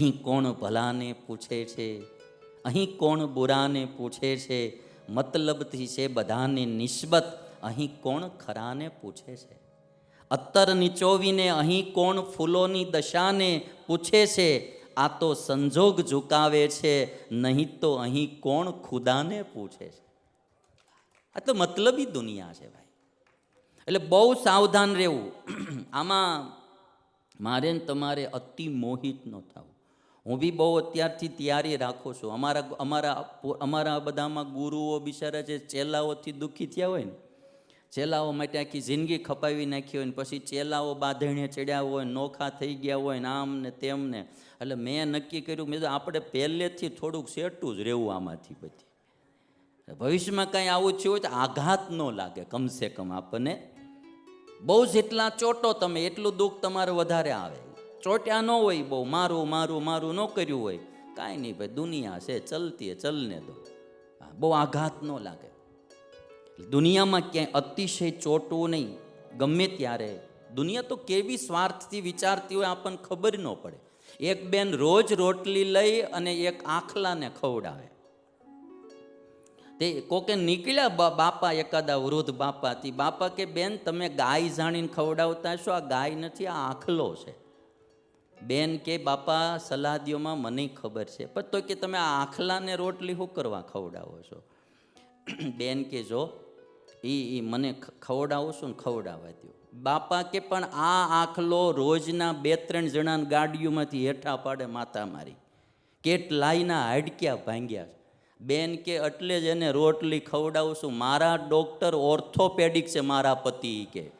અહીં કોણ ભલાને પૂછે છે? અહીં કોણ બુરાને પૂછે છે? મતલબથી છે બધાને નિસ્બત. અહીં કોણ ખરાને પૂછે છે? અત્તર નીચોવીને અહીં કોણ ફૂલોની દશાને પૂછે છે? આ તો સંજોગ ઝુકાવે છે, નહીં તો અહીં કોણ ખુદાને પૂછે છે? આ તો મતલબી દુનિયા છે ભાઈ. એટલે બહુ સાવધાન રહેવું. આમાં મારે તમારે અતિ મોહિત ન થવું. હું બી બહુ અત્યારથી તૈયારી રાખું છું. અમારા અમારા અમારા બધામાં ગુરુઓ બિચારા જે ચેલાઓથી દુઃખી થયા હોય ને, ચેલાઓ માટે આખી જિંદગી ખપાવી નાખી હોય ને, પછી ચેલાઓ બાંધણીએ ચડ્યા હોય, નોખા થઈ ગયા હોય ને, આમ ને તેમ ને. એટલે મેં નક્કી કર્યું, મેં આપણે પહેલેથી થોડુંક સેટું જ રહેવું આમાંથી બધી. ભવિષ્યમાં કાંઈ આવું થયું હોય તો આઘાત ન લાગે, કમસે કમ આપણને. બહુ જેટલા ચોટો તમે, એટલું દુઃખ તમારે વધારે આવે. ચોટ્યા ન હોય, બહુ મારું મારું મારું ન કર્યું હોય. કાંઈ નહીં ભાઈ, દુનિયા છે, ચલતી ચલને દો. બહુ આઘાત ન લાગે. દુનિયામાં ક્યાંય અતિશય ચોટવું નહીં, ગમે ત્યારે. દુનિયા તો કેવી સ્વાર્થથી વિચારતી હોય આપણને ખબર ન પડે. એક બેન રોજ રોટલી લઈ અને એક આખલાને ખવડાવે. તે કોકે નીકળ્યા બાપા એકાદા વૃદ્ધ બાપા તે બાપા કે, બેન, તમે ગાય જાણીને ખવડાવતા છો? આ ગાય નથી, આ આખલો છે. બેન કે બાપા સલાદીઓમાં મને ખબર છે. પણ તો કે તમે આખલાને રોટલી શું કરવા ખવડાવો છો? બેન કે જો એ એ મને ખવડાવો છો ને ખવડાવવા દો બાપા કે પણ આ આખલો રોજના બે, ત્રણ જણાને ગાડીઓમાંથી હેઠા પાડે માતા મારી. કેટલાયના હાડક્યા ભાંગ્યા. બેન કે એટલે જ એને રોટલી ખવડાવું છું. મારા ડોક્ટર ઓર્થોપેડિક છે મારા પતિ કે.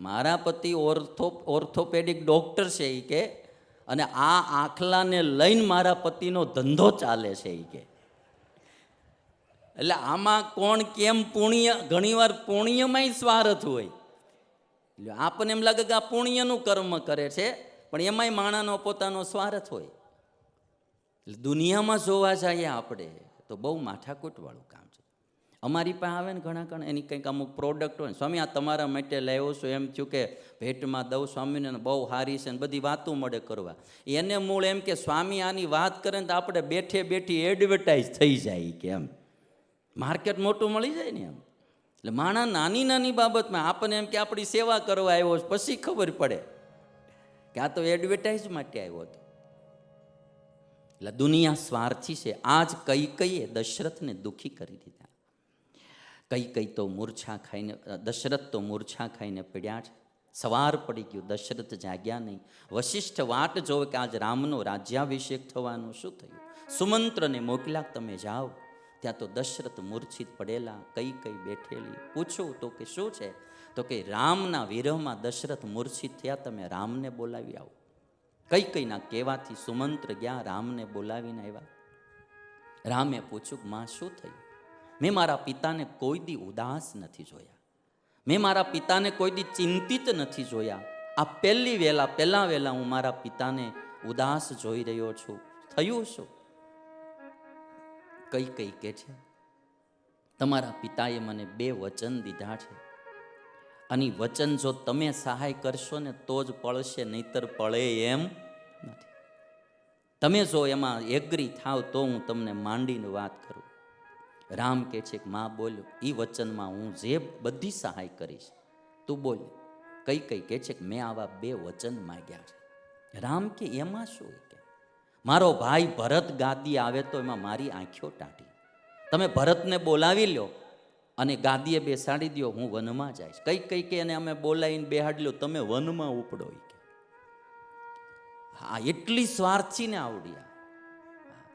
મારા પતિ ઓર્થો, ઓર્થોપેડિક ડૉક્ટર છે એ કે, અને આ આખલાને લઈને મારા પતિનો ધંધો ચાલે છે એ કે. એટલે આમાં કોણ કેમ પુણ્ય, ઘણીવાર પુણ્યમાંય સ્વાર્થ હોય. એટલે આપણને એમ લાગે કે આ પુણ્યનું કર્મ કરે છે, પણ એમાંય માણાનો પોતાનો સ્વાર્થ હોય. દુનિયામાં જોવા જઈએ આપણે, તો બહુ માથાકૂટવાળું કામ. અમારી પાસે આવે ને ઘણા ઘણા એની કંઈક અમુક પ્રોડક્ટ હોય સ્વામી, આ તમારા માટે લાવ્યો છું. એમ થયું કે, ભેટમાં દઉં સ્વામીને બહુ સારી છે ને બધી વાતો મળે કરવા. એને મૂળ એમ કે, સ્વામી આની વાત કરે ને તો આપણે બેઠે બેઠી એડવર્ટાઇઝ થઈ જાય કે એમ. માર્કેટ મોટું મળી જાય ને એમ. એટલે માણા નાની નાની બાબતમાં આપણને એમ કે, આપણી સેવા કરવા આવ્યો છે. પછી ખબર પડે કે આ તો એડવર્ટાઇઝ માટે આવ્યો હતો. એટલે દુનિયા સ્વાર્થી છે. આજ કઈ કઈએ દશરથને દુઃખી કરી દીધા. કઈ કઈ તો મૂર્છા ખાઈને દશરથ તો મૂર્છા ખાઈને પડ્યા છે. સવાર પડી ગયું, દશરથ જાગ્યા નહીં. વશિષ્ઠ વાટ જોવે કે આજ રામનો રાજ્યાભિષેક થવાનું શું થયું? સુમંત્રને મોકલ્યા, તમે જાઓ. ત્યાં તો દશરથ મૂર્છિત પડેલા, કઈ કઈ બેઠેલી. પૂછો તો કે શું છે? તો કે, રામના વિરહમાં દશરથ મૂર્છિત થયા, તમે રામને બોલાવી આવો. કઈ કઈના કહેવાથી સુમંત્ર ગયા, રામને બોલાવીને આવ્યા. રામે પૂછ્યું, માં શું થયું? મેં મારા પિતાને કોઈ દી ઉદાસ નથી જોયા. મેં મારા પિતાને કોઈ દી ચિંતિત નથી જોયા. આ પહેલી વેલા, પહેલાં વહેલા હું મારા પિતાને ઉદાસ જોઈ રહ્યો છું. થયું શું? કઈ કઈ કે છે? તમારા પિતાએ મને બે વચન દીધા છે. અને વચન જો તમે સહાય કરશો ને તો જ પળશે નહીતર પળે એમ નથી. તમે જો એમાં એગ્રી થાવ તો હું તમને માંડીને વાત કરું. રામ કહે છે કે, માં, બોલ્યો. એ વચનમાં હું જે બધી સહાય કરીશ, તું બોલ. કઈ કઈ કહે છે કે, મેં આવા બે વચન માગ્યા છે. રામ કે, એમાં શું કે, મારો ભાઈ ભરત ગાદી આવે તો એમાં મારી આંખો ટાટી તમે ભરતને બોલાવી લ્યો અને ગાદીએ બેસાડી દો હું વનમાં જઈશ. કઈ કઈ કે એને અમે બોલાવીને બેહાડી લો તમે વનમાં ઉપડો. કે, હા, એટલી સ્વાર્થીને આવડ્યા.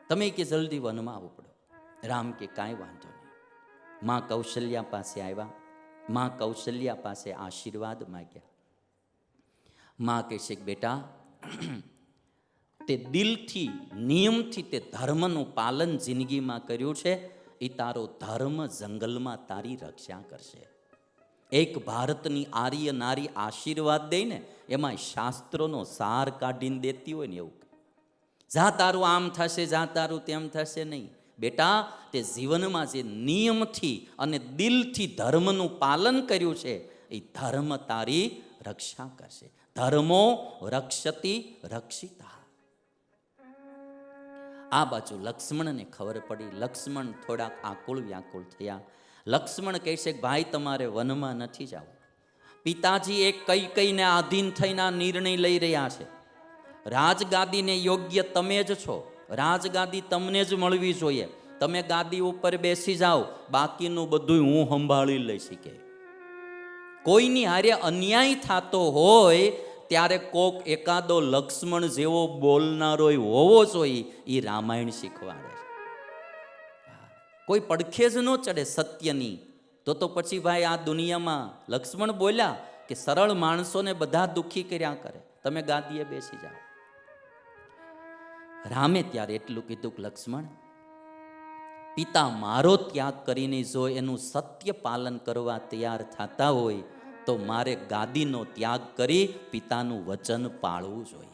તમે કે, જલ્દી વનમાં ઉપડો. રામ કે કાંઈ વાંધો નહીં. માં કૌશલ્યા પાસે આવ્યા. માં કૌશલ્યા પાસે આશીર્વાદ માગ્યા. માં કહે છે બેટા, તે દિલથી, નિયમથી તે ધર્મનું પાલન જિંદગીમાં કર્યું છે. એ તારો ધર્મ જંગલમાં તારી રક્ષા કરશે. એક ભારતની આર્ય નારી આશીર્વાદ દે ને એમાં શાસ્ત્રોનો સાર કાઢીને દેતી હોય ને એવું. જા તારું આમ થશે, જા તારું તેમ થશે નહીં. બેટા, તે જીવનમાં જે નિયમથી અને દિલથી ધર્મનું પાલન કર્યું છે, એ ધર્મ તારી રક્ષા કરશે. ધર્મો રક્ષતી રક્ષિતા. આ બાજુ લક્ષ્મણને ખબર પડી. લક્ષ્મણ થોડાક આકુળ વ્યાકુળ થયા. લક્ષ્મણ કહે છે ભાઈ, તમારે વનમાં નથી જવું. પિતાજી એ કઈ કઈને આધીન થઈને આ નિર્ણય લઈ રહ્યા છે. રાજગાદીને યોગ્ય તમે જ છો. રાજગાદી તમને જ મળવી જોઈએ. તમે ગાદી ઉપર બેસી જાઓ, બાકીનું બધું હું સંભાળી લઈ શીખે કોઈની હારે અન્યાય થતો હોય, ત્યારે કોક એકાદો લક્ષ્મણ જેવો બોલનારો હોવો જોઈએ એ રામાયણ શીખવાડે કોઈ પડખે જ ન ચડે સત્યની. તો તો પછી ભાઈ આ દુનિયામાં લક્ષ્મણ બોલ્યા કે સરળ માણસોને બધા દુઃખી કર્યા કરે. તમે ગાદીએ બેસી જાઓ. રામે ત્યારે એટલું કીધું કે, લક્ષ્મણ, પિતા મારો ત્યાગ કરીને જો એનું સત્ય પાલન કરવા તૈયાર થતા હોય, તો મારે ગાદીનો ત્યાગ કરી પિતાનું વચન પાળવું જોઈએ.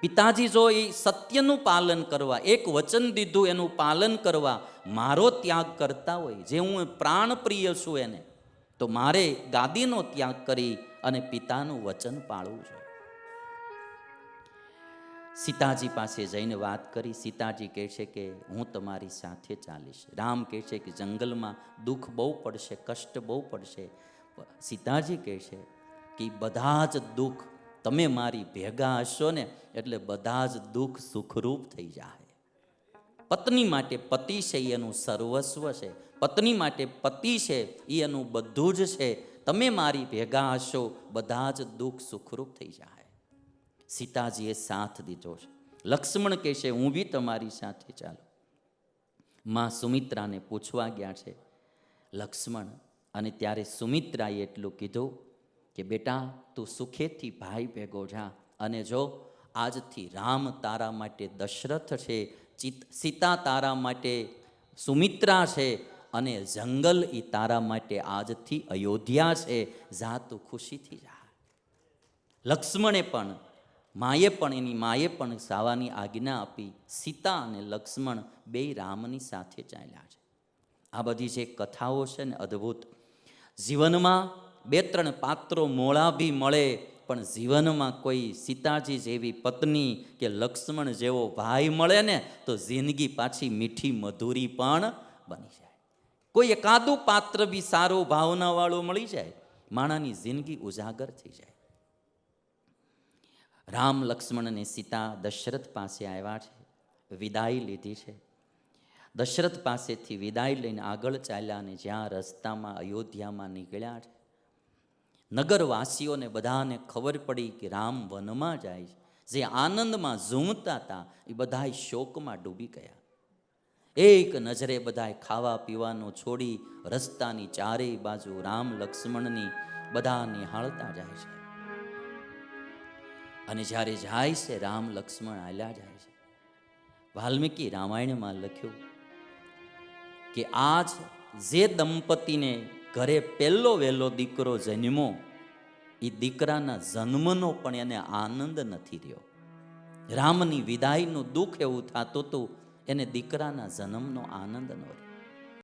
પિતાજી જો એ સત્યનું પાલન કરવા, એક વચન દીધું એનું પાલન કરવા મારો ત્યાગ કરતા હોય, જે હું પ્રાણપ્રિય છું એને, તો મારે ગાદીનો ત્યાગ કરી અને પિતાનું વચન પાળવું જોઈએ. સીતાજી પાસે જઈને વાત કરી. સીતાજી કહે છે કે, હું તમારી સાથે ચાલીશ. રામ કહે છે કે, જંગલમાં દુઃખ બહુ પડશે, કષ્ટ બહુ પડશે. સીતાજી કહે છે કે, બધા જ દુઃખ તમે મારી ભેગા હશો ને, એટલે બધા જ દુઃખ સુખરૂપ થઈ જાય પત્ની માટે પતિ છે એનું સર્વસ્વ છે. પત્ની માટે પતિ છે એનું બધું જ છે. તમે મારી ભેગા હશો, બધા જ દુઃખ સુખરૂપ થઈ જાય સીતાજીએ સાથ દીધો છે. લક્ષ્મણ કહેશે, હું બી તમારી સાથે ચાલો. માં સુમિત્રાને પૂછવા ગયા છે, લક્ષ્મણ, અને ત્યારે સુમિત્રાએ એટલું કીધું કે, બેટા, તું સુખેથી ભાઈ ભેગો જા, અને જો આજથી રામ તારા માટે દશરથ છે, ચિત, સીતા તારા માટે સુમિત્રા છે, અને જંગલ એ તારા માટે આજથી અયોધ્યા છે, જા તું ખુશીથી જા. લક્ષ્મણે પણ માએ પણ એની માએ પણ સાવાની આજ્ઞા આપી સીતા અને લક્ષ્મણ બે રામની સાથે ચાલ્યા છે. આ બધી જે કથાઓ છે ને અદ્ભુત. જીવનમાં બે ત્રણ પાત્રો મોળા બી મળે, પણ જીવનમાં કોઈ સીતાજી જેવી પત્ની કે લક્ષ્મણ જેવો ભાઈ મળે ને તો જિંદગી પાછી મીઠી મધુરી પણ બની જાય. કોઈ એકાદું પાત્ર બી સારું ભાવનાવાળું મળી જાય, માણાની જિંદગી ઉજાગર થઈ જાય. રામ લક્ષ્મણ અને સીતા દશરથ પાસે આવ્યા છે, વિદાય લીધી છે. દશરથ પાસેથી વિદાય લઈને આગળ ચાલ્યા અને જ્યાં રસ્તામાં અયોધ્યામાં નીકળ્યા છે. નગરવાસીઓને બધાને ખબર પડી કે રામ વનમાં જાય છે. જે આનંદમાં ઝૂમતા હતા, એ બધાય શોકમાં ડૂબી ગયા. એક નજરે બધાય ખાવા પીવાનું છોડી રસ્તાની ચારેય બાજુ રામ લક્ષ્મણની બધા નિહાળતા જાય છે. અને જ્યારે જાય છે, રામ લક્ષ્મણ આલ્યા જાય છે. વાલ્મીકી રામાયણમાં લખ્યું કે આજ જે દંપતીને ઘરે પહેલો વહેલો દીકરો જન્મો એ દીકરાના જન્મનો પણ એને આનંદ નથી રહ્યો. રામની વિદાયનું દુઃખ એવું થતું હતું એને દીકરાના જન્મનો આનંદ ન રહ્યો.